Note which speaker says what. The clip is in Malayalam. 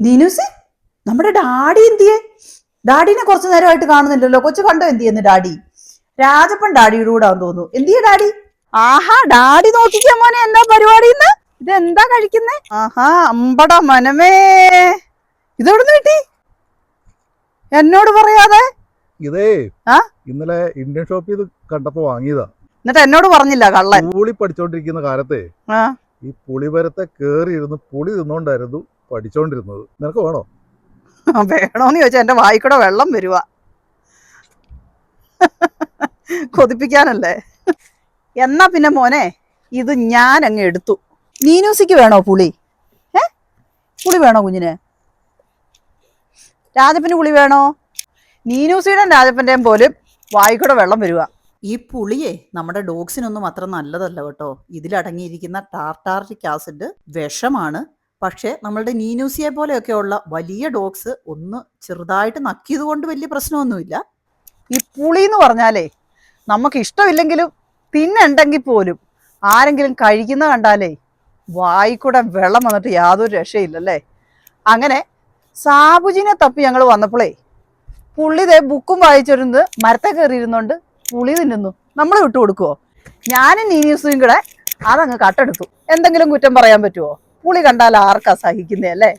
Speaker 1: ദീനുസി നമ്മുടെ ഡാഡി എന്തിയെ? ഡാഡിനെ കുറച്ച് നേരമായിട്ട് കാണുന്നില്ലല്ലോ. കൊച്ചു കണ്ടോ എന്ത് ചെയ്യുന്നു ഡാഡി? രാജപ്പൻ ഡാഡിയുടെ കൂടെ ആണെന്ന് തോന്നുന്നു. എന്തിയെ ഡാഡി? ആഹാ ഡാഡി നോക്കിക്കാ മോനെ. എന്താ പരിപാടി ഇത് എന്താ കഴിക്കുന്നേ? ആഹാ അമ്പട മനമേ. ഇതെവിടുന്ന് കിട്ടി? എന്നോട് പറയാതെ.
Speaker 2: ഇതേ
Speaker 1: ആ?
Speaker 2: ഇന്നലെ ഇന്ത്യൻ ഷോപ്പിൽ ഇത് കണ്ടപ്പോ വാങ്ങിയതാ.
Speaker 1: എന്നിട്ട് എന്നോട് പറഞ്ഞില്ല കള്ളൻ.
Speaker 2: പുളി പഠിച്ചോണ്ടിരിക്കുന്ന കാലത്തെ
Speaker 1: ആ.
Speaker 2: ഈ പുളിവരത്തെ കേറി ഇരുന്ന് പുളി തിന്നോണ്ടായിരുന്നു പഠിച്ചോണ്ടിരുന്നത്. നിനക്ക് വേണോ?
Speaker 1: വേണോന്ന് ചോദിച്ചാൽ എന്റെ വായിക്കൂടെ വെള്ളം വരുക കൊതിപ്പിക്കാനല്ലേ? എന്നാ പിന്നെ മോനെ ഇത് ഞാൻ അങ്ങ് എടുത്തു. നീനൂസിക്ക് വേണോ പുളി? ഏ? പുളി വേണോ കുഞ്ഞിന്? രാജപ്പന് പുളി വേണോ? നീനൂസിയുടെ രാജപ്പന്റെയും പോലും വായിക്കൂടെ വെള്ളം വരുക ഈ പുളിയെ നമ്മുടെ ഡോഗ്സിനൊന്നും അത്ര നല്ലതല്ല കേട്ടോ. ഇതിലടങ്ങിയിരിക്കുന്ന ടാർട്ടാറിക് ആസിഡ് വിഷമാണ്. പക്ഷേ നമ്മളുടെ നീനൂസിയെ പോലെയൊക്കെയുള്ള വലിയ ഡോഗ്സ് ഒന്ന് ചെറുതായിട്ട് നക്കിയത് കൊണ്ട് വലിയ പ്രശ്നമൊന്നുമില്ല. ഈ പുളി എന്ന് പറഞ്ഞാലേ നമുക്ക് ഇഷ്ടമില്ലെങ്കിലും തിന്നുണ്ടെങ്കിൽ പോലും ആരെങ്കിലും കഴിക്കുന്ന കണ്ടാലേ വായിക്കൂടെ വെള്ളം വന്നിട്ട് യാതൊരു രക്ഷയില്ലല്ലേ? അങ്ങനെ സാബുജിനെ തപ്പി ഞങ്ങൾ വന്നപ്പോഴേ പുള്ളിതെ ബുക്കും വായിച്ചിരുന്ന് മരത്തെ കയറിയിരുന്നോണ്ട് പുളി തിന്നുന്നു. നമ്മൾ വിട്ടു കൊടുക്കുവോ ഞാനും നീനൂസിയും കൂടെ അതങ്ങ് കട്ടെടുത്തു. എന്തെങ്കിലും കുറ്റം പറയാൻ പറ്റുമോ പുളി കണ്ടാൽ ആർക്കാ സഹിക്കുന്നേ അല്ലേ?